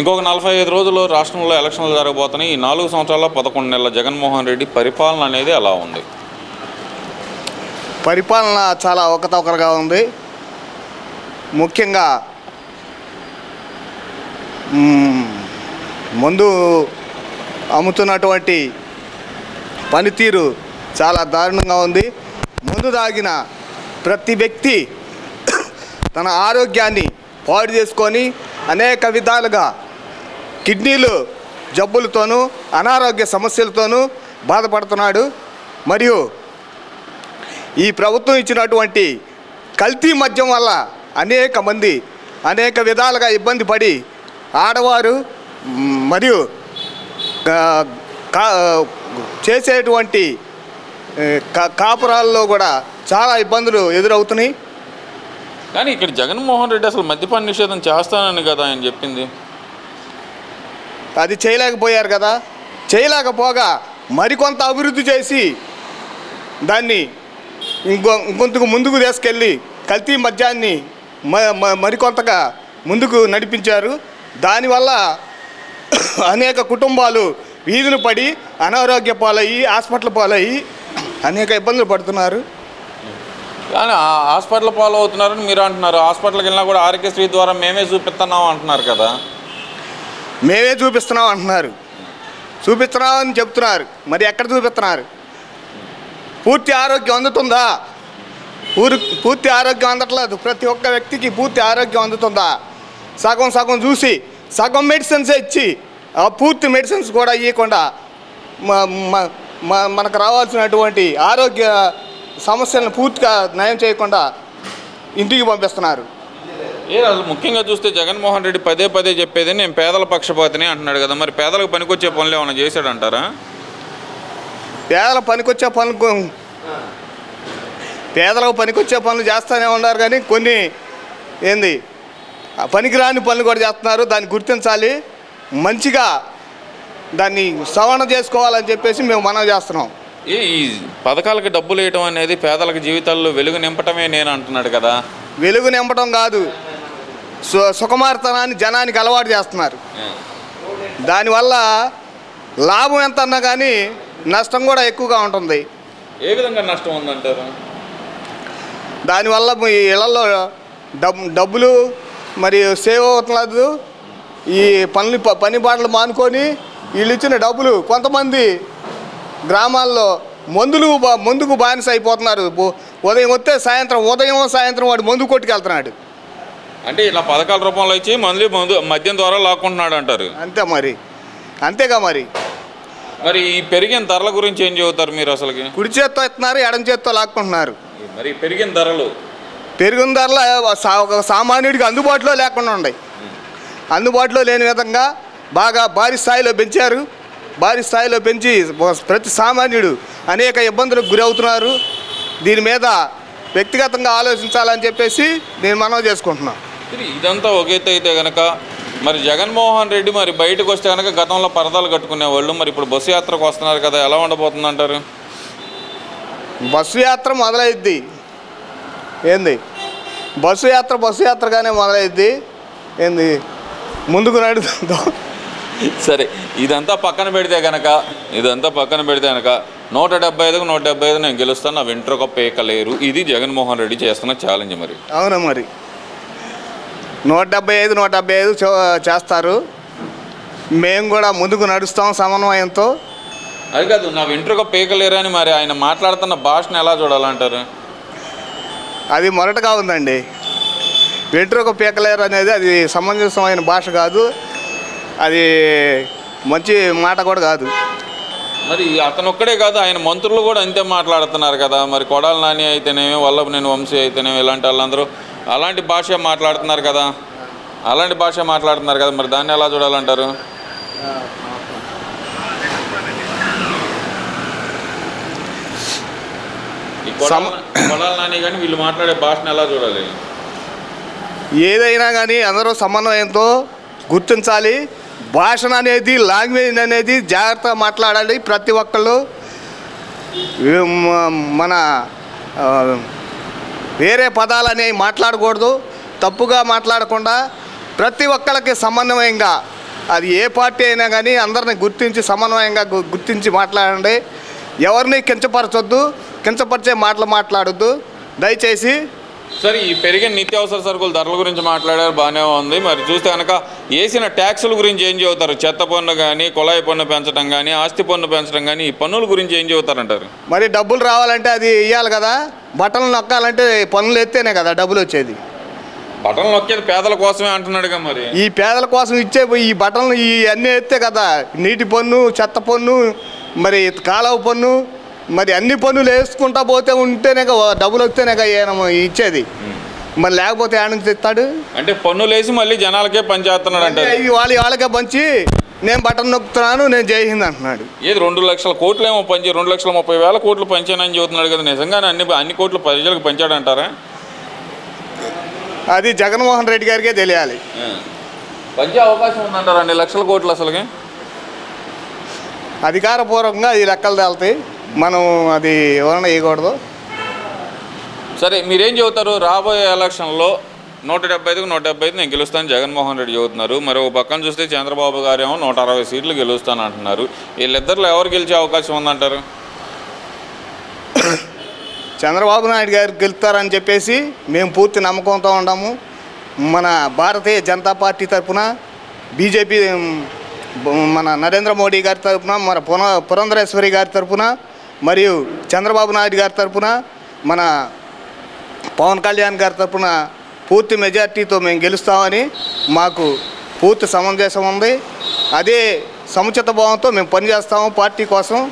ఇంకొక నలభై ఐదు రోజులు రాష్ట్రంలో ఎలక్షన్లు జరగబోతున్నాయి. ఈ నాలుగు సంవత్సరాల పదకొండు నెలల జగన్మోహన్ రెడ్డి పరిపాలన అనేది ఎలా ఉంది? పరిపాలన చాలా ఒకతొకరుగా ఉంది. ముఖ్యంగా ముందు అమ్ముతున్నటువంటి పనితీరు చాలా దారుణంగా ఉంది. ముందు తాగిన ప్రతి వ్యక్తి తన ఆరోగ్యాన్ని పాడు చేసుకొని అనేక విధాలుగా కిడ్నీలు జబ్బులతోనూ అనారోగ్య సమస్యలతోనూ బాధపడుతున్నాడు. మరియు ఈ ప్రభుత్వం ఇచ్చినటువంటి కల్తీ మద్యం వల్ల అనేక మంది అనేక విధాలుగా ఇబ్బంది పడి ఆడవారు మరియు కా- చేసేటువంటి కాపురాల్లో కూడా చాలా ఇబ్బందులు ఎదురవుతున్నాయి. కానీ ఇక్కడ జగన్మోహన్ రెడ్డి అసలు మద్యపాన నిషేధం చేస్తానని కదా ఆయన చెప్పింది. అది చేయలేకపోయారు కదా. చేయలేకపోగా మరికొంత అభివృద్ధి చేసి దాన్ని ఇంకో ఇంకొంతకు ముందుకు తీసుకెళ్ళి కల్తీ మద్యాన్ని మ- మ- మరికొంతగా ముందుకు నడిపించారు. దానివల్ల అనేక కుటుంబాలు వీధులు పడి అనారోగ్య పాలయ్యి హాస్పిటల్ పాలయ్యి అనేక ఇబ్బందులు పడుతున్నారు. కానీ ఆ హాస్పిటల్ పాలు అవుతున్నారని మీరు అంటున్నారు. హాస్పిటల్కి వెళ్ళినా కూడా ఆరోగ్యశ్రీ ద్వారా మేమే చూపిస్తున్నాం అంటున్నారు కదా. మేమే చూపిస్తున్నాం అంటున్నారు. చూపిస్తున్నాం అని చెప్తున్నారు. మరి ఎక్కడ చూపిస్తున్నారు? పూర్తి ఆరోగ్యం అందుతుందా? పూర్ పూర్తి ఆరోగ్యం అందట్లేదు. ప్రతి ఒక్క వ్యక్తికి పూర్తి ఆరోగ్యం అందుతుందా? సగం సగం చూసి సగం మెడిసిన్స్ ఇచ్చి ఆ పూర్తి మెడిసిన్స్ కూడా ఇవ్వకుండా మనకు రావాల్సినటువంటి ఆరోగ్య సమస్యలను పూర్తిగా నయం చేయకుండా ఇంటికి పంపిస్తున్నారు. ఏ అసలు ముఖ్యంగా చూస్తే జగన్మోహన్ రెడ్డి పదే పదే చెప్పేది నేను పేదల పక్షపాతిని అంటున్నాడు కదా. మరి పేదలకు పనికొచ్చే పనులు ఏమైనా చేశాడంటారా? పేదల పనికొచ్చే పనులు పేదలకు పనికొచ్చే పనులు చేస్తూనే ఉన్నారు కానీ కొన్ని ఏంది పనికిరాని పనులు కూడా చేస్తున్నారు. దాన్ని గుర్తించాలి. మంచిగా దాన్ని సవరణ చేసుకోవాలని చెప్పేసి మేము మనం చేస్తున్నాం. ఏ ఈ పథకాలకి డబ్బులు వేయటం అనేది పేదలకు జీవితాల్లో వెలుగు నింపటమే నేను అంటున్నాడు కదా. వెలుగు నింపడం కాదు. సు సుకుమార్తనాన్ని జనానికి అలవాటు చేస్తున్నారు. దానివల్ల లాభం ఎంత అన్నా కానీ నష్టం కూడా ఎక్కువగా ఉంటుంది. ఏ విధంగా నష్టం ఉందంటారు? దానివల్ల మీ ఇళ్ళలో డబ్ డబ్బులు మరి సేవ్ అవుతున్నారు ఈ పనులు పని బాటలు మానుకొని వీళ్ళు ఇచ్చిన డబ్బులు కొంతమంది గ్రామాల్లో మందులు బా- మందుకు బానిస అయిపోతున్నారు. ఉదయం వస్తే సాయంత్రం ఉదయం సాయంత్రం వాడు మందు కొట్టుకెళ్తున్నాడు. అంటే ఇలా పథకాల రూపంలో ఇచ్చి మందులు మందు మద్యం ద్వారా లాక్కుంటున్నాడు అంటారు. అంతే మరి. అంతేగా మరి. మరి ఈ పెరిగిన ధరల గురించి ఏం చెబుతారు మీరు అసలుకి? కుడి చేత్తో ఇస్తున్నారు ఎడం చేత్తో లాక్కుంటున్నారు. మరి పెరిగిన ధరలు? పెరిగిన ధరలు ఒక సామాన్యుడికి అందుబాటులో లేకుండా ఉన్నాయి. అందుబాటులో లేని విధంగా బాగా భారీ స్థాయిలో పెంచారు. భారీ స్థాయిలో పెంచి ప్రతి సామాన్యుడు అనేక ఇబ్బందులకు గురవుతున్నారు దీని మీద వ్యక్తిగతంగా ఆలోచించాలని చెప్పేసి నేను మనవి చేసుకుంటున్నాను. ఇదంతా ఒక ఎత్తు అయితే కనుక మరి జగన్మోహన్ రెడ్డి మరి బయటకు వస్తే కనుక గతంలో పరదాలు కట్టుకునేవాళ్ళు. మరి ఇప్పుడు బస్సు యాత్రకు వస్తున్నారు కదా ఎలా ఉండబోతుంది అంటారు బస్సు యాత్ర మొదలైద్ది. ఏంది? బస్సు యాత్ర బస్సు యాత్రగానే మొదలైద్ది. ఏంది? ముందుకు నడుద్దాం. సరే ఇదంతా పక్కన పెడితే కనుక ఇదంతా పక్కన పెడితే కనుక నూట డెబ్బై ఐదుకు నూట డెబ్బై ఐదు నేను గెలుస్తాను. నా వెంట్రుక పేకలేరు ఇది జగన్మోహన్ రెడ్డి చేస్తున్న ఛాలెంజ్ మరి. అవును మరి. నూట డెబ్బై ఐదు నూట డెబ్బై ఐదు చే- చేస్తారు. మేము కూడా ముందుకు నడుస్తాం సమన్వయంతో. అది కాదు నా వెంట్రుక పేకలేరు అని మరి ఆయన మాట్లాడుతున్న భాషను ఎలా చూడాలంటారు? అది మొరటగా ఉందండి వెంట్రుక పీకలేరు అనేది అది సమంజసమైన భాష కాదు. అది మంచి మాట కూడా కాదు. మరి అతను ఒక్కడే కాదు ఆయన మంత్రులు కూడా అంతే మాట్లాడుతున్నారు కదా. మరి కొడాలి నాని అయితేనేమి వల్లభనేని వంశీ అయితేనేమి ఇలాంటి వాళ్ళందరూ అలాంటి భాష మాట్లాడుతున్నారు కదా. అలాంటి భాష మాట్లాడుతున్నారు కదా మరి దాన్ని ఎలా చూడాలంటారు? కొడాలి నాని కానీ వీళ్ళు మాట్లాడే భాషను ఎలా చూడాలి? ఏదైనా కానీ అందరూ సమన్వయంతో గుర్తించాలి. భాషణ అనేది లాంగ్వేజ్ అనేది జాగ్రత్తగా మాట్లాడాలి ప్రతి ఒక్కళ్ళు. మన వేరే పదాలు అనేవి మాట్లాడకూడదు తప్పుగా మాట్లాడకుండా ప్రతి ఒక్కళ్ళకి సమన్వయంగా అది ఏ పార్టీ అయినా కానీ అందరిని గుర్తించి సమన్వయంగా గుర్తించి మాట్లాడండి. ఎవరిని కించపరచొద్దు కించపరిచే మాటలు మాట్లాడొద్దు. దయచేసి సరే ఈ పెరిగిన నిత్యావసర సరుకుల ధరల గురించి మాట్లాడారు బాగానే ఉంది. మరి చూస్తే కనుక వేసిన ట్యాక్సుల గురించి ఏం చెబుతారు? చెత్త పన్ను కానీ కుళాయి పన్ను పెంచడం కానీ ఆస్తి పన్ను పెంచడం కానీ ఈ పన్నుల గురించి ఏం చెబుతారంటారు? మరి డబ్బులు రావాలంటే అది ఇవ్వాలి కదా. బట్టలు నొక్కాలంటే పనులు ఎత్తేనే కదా డబ్బులు వచ్చేది. బటన్ నొక్కేది పేదల కోసమే అంటున్నాడుగా మరి. ఈ పేదల కోసం ఇచ్చే ఈ బట్టలు ఈ అన్నీ ఎత్తే కదా నీటి పన్ను చెత్త పన్ను మరి కాలువ పన్ను మరి అన్ని పన్నులు వేసుకుంటా పోతే ఉంటేనే కదా డబ్బులు వస్తేనే కదా ఇచ్చేది. మరి లేకపోతే ఆడ నుంచి తెస్తాడు? అంటే పన్నులు వేసి మళ్ళీ జనాలకే పని చేస్తున్నాడు వాళ్ళ వాళ్ళకే పంచి నేను బటన్ నొక్కుతున్నాను నేను జై హింద్ అంటున్నాడు. ఏది రెండు లక్షల కోట్లు ఏమో పంచి రెండు లక్షల ముప్పై వేల కోట్లు పంచానని చెబుతున్నాడు కదా నిజంగానే అన్ని అన్ని కోట్లు ప్రజలకు పంచాడంటారా? అది జగన్మోహన్ రెడ్డి గారికే తెలియాలి. పంచే అవకాశం ఉందంటారా అన్ని లక్షల కోట్లు అసలుకి? అధికారపూర్వకంగా అది లెక్కలు తేలుతాయి మనం అది ఎవరైనా వేయకూడదు సరే మీరేం చెబుతారు? రాబోయే ఎలక్షన్లో నూట డెబ్బై ఐదుకు నూట డెబ్బై ఐదు నేను గెలుస్తాను. జగన్మోహన్ రెడ్డి చెబుతున్నారు. మరి ఒక పక్కన చూస్తే చంద్రబాబు గారేమో నూట అరవై సీట్లు గెలుస్తాను అంటున్నారు వీళ్ళిద్దరిలో ఎవరు గెలిచే అవకాశం ఉందంటారు? చంద్రబాబు నాయుడు గారు గెలుస్తారని చెప్పేసి మేము పూర్తి నమ్మకంతో ఉన్నాము. మన భారతీయ జనతా పార్టీ తరఫున బీజేపీ మన నరేంద్ర మోడీ గారి తరఫున మన పున పురంధరేశ్వరి గారి తరఫున మరియు చంద్రబాబు నాయుడు గారి తరఫున మన పవన్ కళ్యాణ్ గారి తరఫున పూర్తి మెజార్టీతో మేము గెలుస్తామని మాకు పూర్తి సమంజసం ఉంది. అదే సముచిత భావంతో మేము పనిచేస్తాము. పార్టీ కోసం